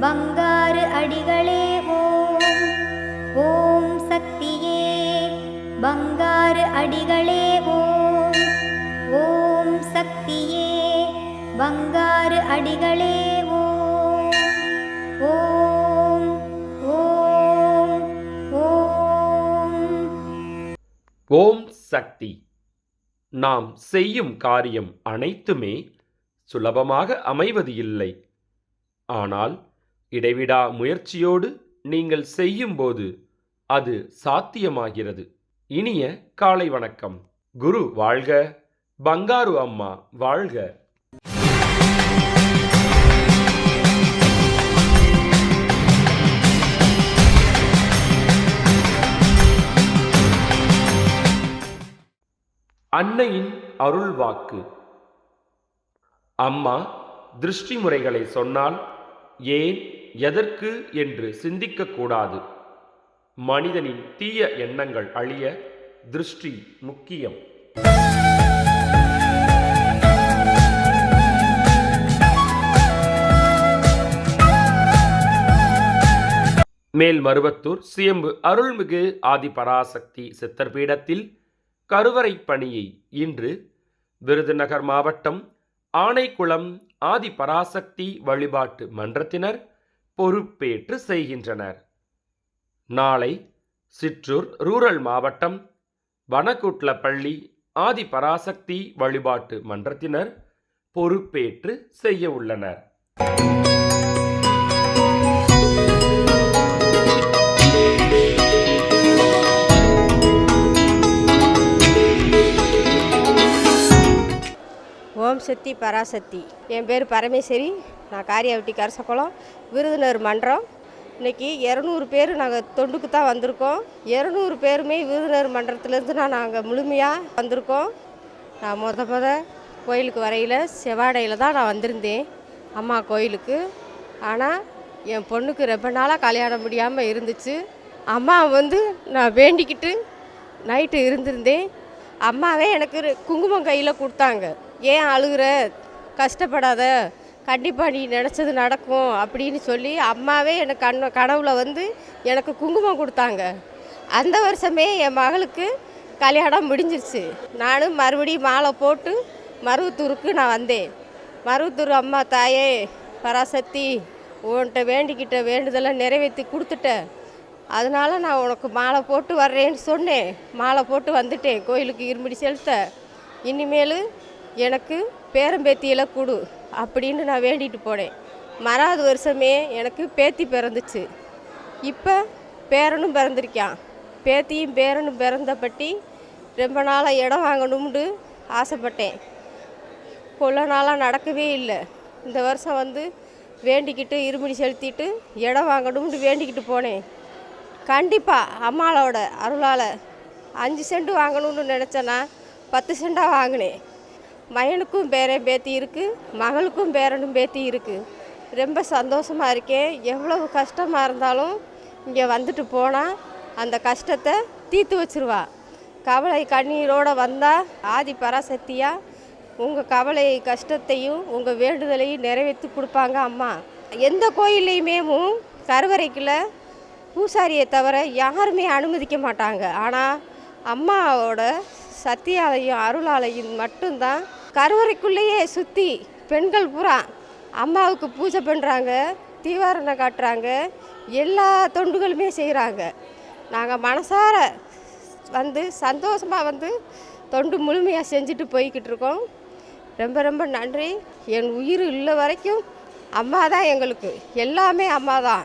பங்காரு அடிகளே ஓம். ஓம் சக்தியே பங்காரு அடிகளே ஓம். ஓம் சக்தியே பங்காரு அடிகளே ஓம். ஓம் ஓம் ஓம். ஓம் சக்தி. நாம் செய்யும் காரியம் அனைத்துமே சுலபமாக அமைவது இல்லை. ஆனால் இடைவிடா முயற்சியோடு நீங்கள் செய்யும்போது அது சாத்தியமாகிறது. இனிய காலை வணக்கம். குரு வாழ்க பங்காரு அம்மா வாழ்க. அன்னையின் அருள் வாக்கு. அம்மா திருஷ்டி முறைகளை சொன்னால் ஏன் எதற்கு என்று சிந்திக்கக்கூடாது. மனிதனின் தீய எண்ணங்கள் அழிய திருஷ்டி முக்கியம். மேல்மருவத்தூர் சியம்பு அருள்மிகு ஆதிபராசக்தி சித்தர் பீடத்தில் கருவறை பணியை இன்று விருதுநகர் மாவட்டம் ஆனைக்குளம் ஆதிபராசக்தி வழிபாட்டு மன்றத்தினர் பொறுப்பேற்று செய்கின்றனர். நாளை சிற்றூர் ரூரல் மாவட்டம் வனக்குட்லப்பள்ளி ஆதிபராசக்தி வழிபாட்டு மன்றத்தினர் பொறுப்பேற்று செய்ய உள்ளனர். ஓம் சக்தி பராசக்தி. என் பேர் பரமேஸ்வரி. நான் காரியாவட்டி கரசக்குளம் விருதுநர் மன்றம். இன்னைக்கு இரநூறு பேர் நாங்கள் தொண்டுக்கு தான் வந்திருக்கோம். இரநூறு பேருமே விருதுநர் மன்றத்துலேருந்து நான் நாங்கள் முழுமையாக வந்திருக்கோம். நான் முத முத கோயிலுக்கு வரையில் செவ்வாடையில் தான் நான் வந்திருந்தேன் அம்மா கோயிலுக்கு. ஆனால் என் பொண்ணுக்கு ரொம்ப நாளாக கல்யாணம் முடியாமல் இருந்துச்சு. அம்மா வந்து நான் வேண்டிக்கிட்டு நைட்டு இருந்திருந்தேன். அம்மாவே எனக்கு குங்குமம் கையில் கொடுத்தாங்க. ஏன் அழுகுற? கஷ்டப்படாத. கண்டிப்பாக நீ நினச்சது நடக்கும் அப்படின்னு சொல்லி அம்மாவே எனக்கு கண்ண கனவுல வந்து எனக்கு குங்குமம் கொடுத்தாங்க. அந்த வருஷமே என் மகளுக்கு கல்யாணம் முடிஞ்சிருச்சு. நானும் மறுபடியும் மாலை போட்டு மருவத்தூருக்கு நான் வந்தேன். மருவத்தூர் அம்மா தாயே பராசக்தி உன்கிட்ட வேண்டிக்கிட்ட வேண்டுதலை நிறைவேற்றி கொடுத்துட்ட. அதனால நான் உனக்கு மாலை போட்டு வர்றேன்னு சொன்னேன். மாலை போட்டு வந்துட்டேன். கோயிலுக்கு இருமுடி செலுத்த. இனிமேல் எனக்கு பேரம்பேத்தியில் கொடு. அப்படின்னு நான் வேண்டிட்டு போனேன். மறாவது வருஷமே எனக்கு பேத்தி பிறந்துச்சு. இப்போ பேரனும் பிறந்திருக்கான். பேத்தியும் பேரனும் பிறந்தபட்டி ரொம்ப நாளாக இடம் வாங்கணும்னு ஆசைப்பட்டேன். கொள்ள நாளாக நடக்கவே இல்லை. இந்த வருஷம் வந்து வேண்டிக்கிட்டு இருமுடி செலுத்திட்டு இடம் வாங்கணும்னு வேண்டிக்கிட்டு போனேன். கண்டிப்பாக அம்மாவோட அருளால் அஞ்சு சென்ட் வாங்கணும்னு நினச்சேன்னா பத்து சென்டாக வாங்கினேன். மகனுக்கும் பேரன் பேத்தி இருக்குது மகளுக்கும் பேரனும் பேத்தி இருக்குது ரொம்ப சந்தோஷமாக இருக்கேன் எவ்வளவு கஷ்டமாக இருந்தாலும் இங்கே வந்துட்டு போனால் அந்த கஷ்டத்தை தீர்த்து வச்சிருவா. கவலை கண்ணீரோடு வந்தால் ஆதி பராசக்தியாக உங்கள் கவலை கஷ்டத்தையும் உங்கள் வேண்டுதலையும் நிறைவேற்றி கொடுப்பாங்க அம்மா. எந்த கோயில்லையுமேவும் கருவறைக்குள்ள பூசாரியை தவிர யாருமே அனுமதிக்க மாட்டாங்க. ஆனால் அம்மாவோட சத்தியாலையும் அருளாலையும் மட்டும்தான் கருவறைக்குள்ளேயே சுற்றி பெண்கள் பூரா அம்மாவுக்கு பூஜை பண்ணுறாங்க தீவாரணம் காட்டுறாங்க எல்லா தொண்டுகளுமே செய்கிறாங்க நாங்கள் மனசார வந்து சந்தோஷமாக வந்து தொண்டு முழுமையாக செஞ்சுட்டு போய்கிட்டு இருக்கோம். ரொம்ப ரொம்ப நன்றி. என் உயிர் உள்ள வரைக்கும் அம்மா தான் எங்களுக்கு. எல்லாமே அம்மா தான்